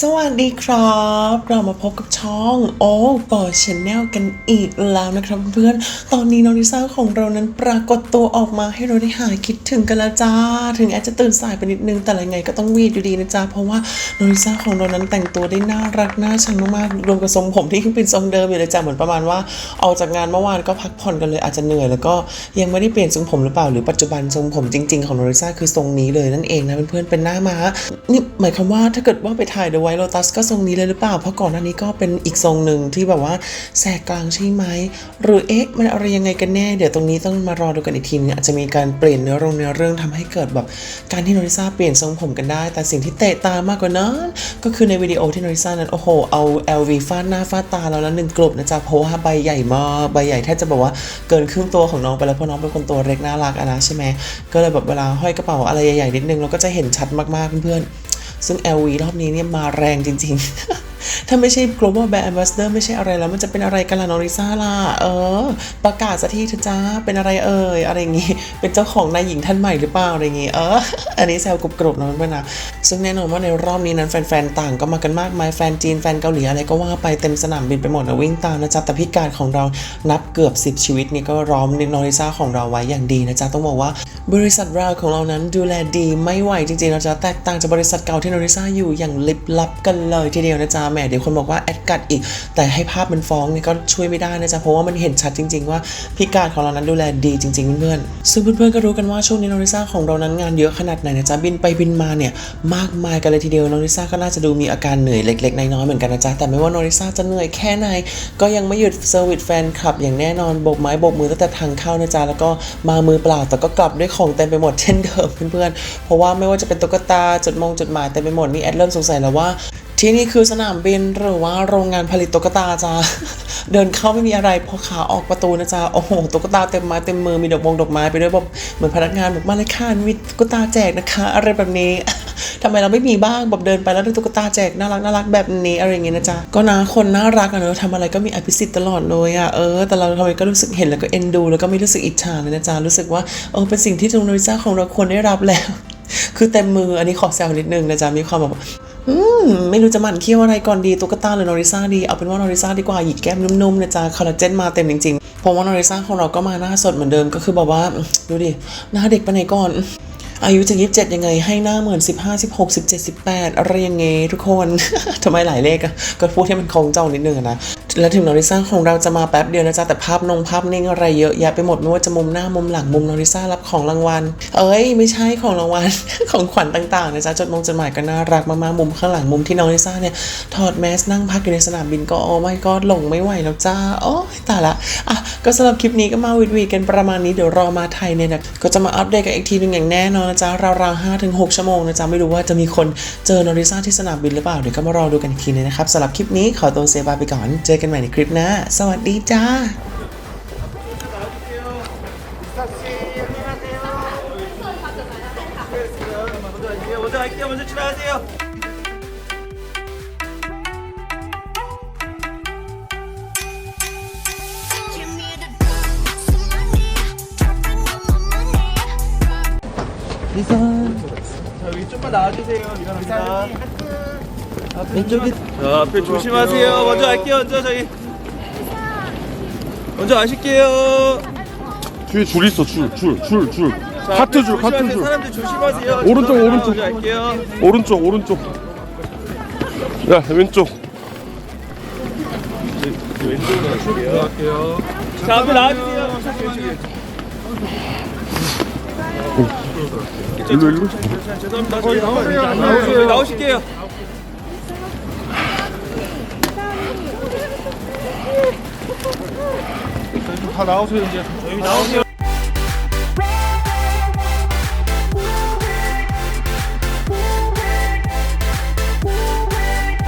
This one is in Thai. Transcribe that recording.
สวัสดีครับ เรามาพบกับช่องโอ้ปอชแนลกันอีกแล้วนะครับเพื่อนตอนนี้น้องลิซ่าของเรานั้นปรากฏตัวออกมาให้เราได้หายคิดถึงกันแล้วจ้า ถึงแอดจะตื่นสายไปนิดนึงแต่ยังไงก็ต้องวีดอยู่ดีนะจ๊ะเพราะว่าน้องลิซ่าของเรานั้นแต่งตัวได้น่ารักน่าชังมากๆรวมกับทรงผมที่ยังเป็นทรงเดิมอยู่เลยจ้ะเหมือนประมาณว่าออกจากงานเมื่อวานก็พักผ่อนกันเลยอาจจะเหนื่อยแล้วก็ยังไม่ได้เปลี่ยนทรงผมหรือเปล่าหรือปัจจุบันทรงผมจริง ๆของน้องลิซ่าคือทรงนี้เลยนั่นเองนะเพื่อนๆเป็นหน้าม้านี่หมายความว่าถ้าเกิดว่าไปถ่ายเด The White Lotus ก็ทรงนี้เลยหรือเปล่า เพราะก่อนหน้านี้ก็เป็นอีกทรงหนึ่งที่แบบว่าแสกกลางใช่ไหม หรือเอ๊ะมันอะไรยังไงกันแน่ เดี๋ยวตรงนี้ต้องมารอดูกันอีกทีนึงอาจจะมีการเปลี่ยนเนื้อรงเนื้อเรื่องทำให้เกิดแบบการที่โนริซาเปลี่ยนทรงผมกันได้ แต่สิ่งที่เตะตามากกว่านั้น ก็คือในวิดีโอที่โนริซานั้นโอ้โหเอา LV ฟาดหน้าฟาดตาเราแล้วหนึ่งกลุ่มนะจ๊ะเพราะว่าใบใหญ่มากใบใหญ่แทบจะบอกว่าเกินครึ่งตัวของน้องไปแล้วเพราะน้องเป็นคนตัวเล็กน่ารักอะนะใช่ไหมก็เลยแบบเวลาห้อยกระเป๋าอะไรใหญ่ๆนิดนึงเราก็จะเห็นชัดมากๆเพื่อนๆ ซึ่ง LV รอบนี้เนี่ยมาแรงจริง ๆ ถ้าไม่ใช่ global brand ambassador ไม่ใช่อะไรแล้ว มันจะเป็นอะไรกันล่ะน้องลิซ่าล่ะ เออ ประกาศสักทีเถอะจ้า เป็นอะไรเอ่ย อะไรอย่างงี้ เป็นเจ้าของนายหญิงท่านใหม่หรือเปล่า อะไรอย่างงี้ เออ อันนี้แซวกรุบๆนะเพื่อนๆนะ ซึ่งแน่นอนว่าในรอบนี้นั้นแฟนๆ ต่างก็มากันมากมาย แฟนจีน แฟนเกาหลีอะไรก็ว่าไปเต็มสนามบินไปหมดนะวิ่งตามนะจ๊ะ แต่พิการของเรานับเกือบ 10 ชีวิตนี่ก็ร้อมน้องลิซ่าของเราไว้อย่างดีนะจ๊ะ ต้องบอกว่าบริษัทเราของเรานั้นดูแลดีไม่ไหวจริงๆนะจ๊ะ แตกต่างจากบริษัทเก่าที่น้องลิซ่าอยู่อย่างลิบลับกันเลยทีเดียวนะจ๊ะแหมเดี๋ยวคนบอกว่าแอดกัดอีก แต่ให้ภาพมันฟ้องนี่ก็ช่วยไม่ได้นะจ๊ะเพราะว่ามันเห็นชัดจริง ๆ ว่าพิการของเรานั้นดูแลดีจริง ๆ เพื่อนๆซึ่งเพื่อนๆก็รู้กันว่าช่วงนี้น้องลิซ่าของเรานั้นงานเยอะขนาดไหนนะจ๊ะบินไปบินมาเนี่ยมากมายกันเลยทีเดียวน้องลิซ่าก็น่าจะดูมีอาการเหนื่อยเล็กๆน้อยๆเหมือนกันนะจ๊ะแต่ไม่ว่าน้องลิซ่าจะเหนื่อยแค่ไหนก็ยังไม่หยุดเซอร์วิสแฟนคลับอย่างแน่นอนโบกไม้โบกมือตั้งแต่ทางเข้านะจ๊ะแล้วก็มามือเปล่าแต่ก็กลับด้วยของเต็มไปหมดเช่นเดิมเพื่อนๆเพราะว่าไม่ว่าจะเป็นตุ๊กตาจดมงจดหมายเต็มไปหมดนี่แอดเริ่มสงสัยแล้วว่า ที่นี่คือสนามบินหรือว่าโรงงานผลิตตุ๊กตาจ้าเดินเข้าไม่มีอะไรพอขาออกประตูนะจ๊ะโอ้โหตุ๊กตาเต็มไม้เต็มมือมีดอกมงดอกไม้ไปด้วยแบบเหมือนพนักงานแบบมาเลยค่ะมีตุ๊กตาแจกนะคะ อะไรแบบนี้ทำไมเราไม่มีบ้างแบบเดินไปแล้วได้ตุ๊กตาแจกน่ารักน่ารักแบบนี้อะไรอย่างเงี้ยนะจ๊ะก็นะคนน่ารักอะเนอะทำอะไรก็มีอภิสิทธิ์ตลอดเลยอะเออแต่เราทำไมก็รู้สึกเห็นแล้วก็เอ็นดู แล้วก็ไม่รู้สึกอิจฉาเลยนะจ๊ะรู้สึกว่าเออเป็นสิ่งที่ทรงโนริซ่าของเราควรได้รับแล้ว คือเต็มมืออันนี้ขอแซวนิดนึงนะจ๊ะมีความแบบ อืมไม่รู้จะหมั่นเคี้ยวอะไรก่อนดีตุ๊กตาหรือนอริซ่าดีเอาเป็นว่านอริซ่าดีกว่าหยิกแก้มนุ่มๆนะจ๊ะคอลลาเจนมาเต็มจริงๆผมว่านอริซ่าของเราก็มาหน้าสดเหมือนเดิมก็คือแบบว่าดูดิหน้าเด็กไปไหนก่อน อายุจะยี่สิบเจ็ดยังไงให้หน้าเหมือนสิบห้าสิบหกสิบเจ็ดสิบแปดอะไรยังไงทุกคนทำไมหลายเลขอะก็พูดให้มันคงเจ้านิดนึงนะแล้วถึงนอริซ่าของเราจะมาแป๊บเดียวนะจ๊ะ แต่ภาพนงภาพนิ่งอะไรเยอะแยะไปหมดไม่ว่าจะมุมหน้ามุมหลังมุมนอริซ่ารับของรางวัล เอ้ย ไม่ใช่ของรางวัล ของขวัญต่างๆนะจ๊ะ จดมงจดหมายก็น่ารักมากๆมุมข้างหลังมุมที่นองลิซ่าเนี่ย ถอดแมสนั่งพักอยู่ในสนามบินก็โอ้ไม่ก็หลงไม่ไหวแล้วจ้าโอ้ยตายละอะก็สำหรับคลิปนี้ก็มาวิดวีกันประมาณนี้เดี๋ยวรอมาไทยเนี่ยนะก็จะมาอัปเดตกันอีกทีนึงอย่างแน่นอนนะจ๊ะราวๆห้าถึงหกชั่วโมงนะจ๊ะไม่รู้ว่าจะมีคนเจอนอริซ่าที่สนามบินหรือเปล่า เดี๋ยวก็มารอดูกันอีกทีนึงนะครับสำหรับคลิปนี้ขอตัวเซบาไปก่อน เจอกันใหม่ในคลิปหน้าสวัสดีจ้า我就去哪里？Money. 자, 여기 좀만 나와주세요. 미안합니다. 왼쪽이. 자, 앞에 조심하세요. 먼저 갈게요. 먼저 저희. 먼저 가실게요. 뒤에 줄 있어 줄 줄 줄줄 자, 카트 앞에 줄 카트 조심하세요. 줄 사람들 조심하세요. 오른쪽. 오른쪽. 먼저 갈게요. 오른쪽 오른쪽 야 왼쪽 왼쪽으로 갈게요. 자, 앞에 나와주세요. 일로 일로 죄송합니다. 저희 나오세요. 나오실게요. 다 나오세요 이제 저희 나오세요.